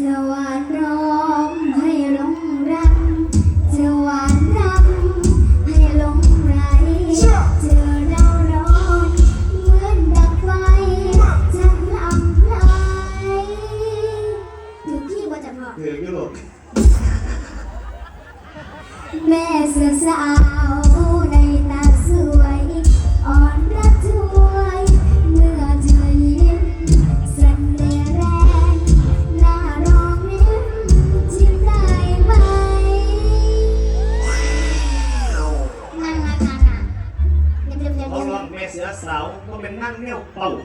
จะหวานร้องให้หลงรักจะหวานรำให้หลงไหลเจอเราร้อนเหมือนดับไฟจะลำไหลถึงที่ว่าจะพอถือยุโรปแม่เสือสา 我们น尿饱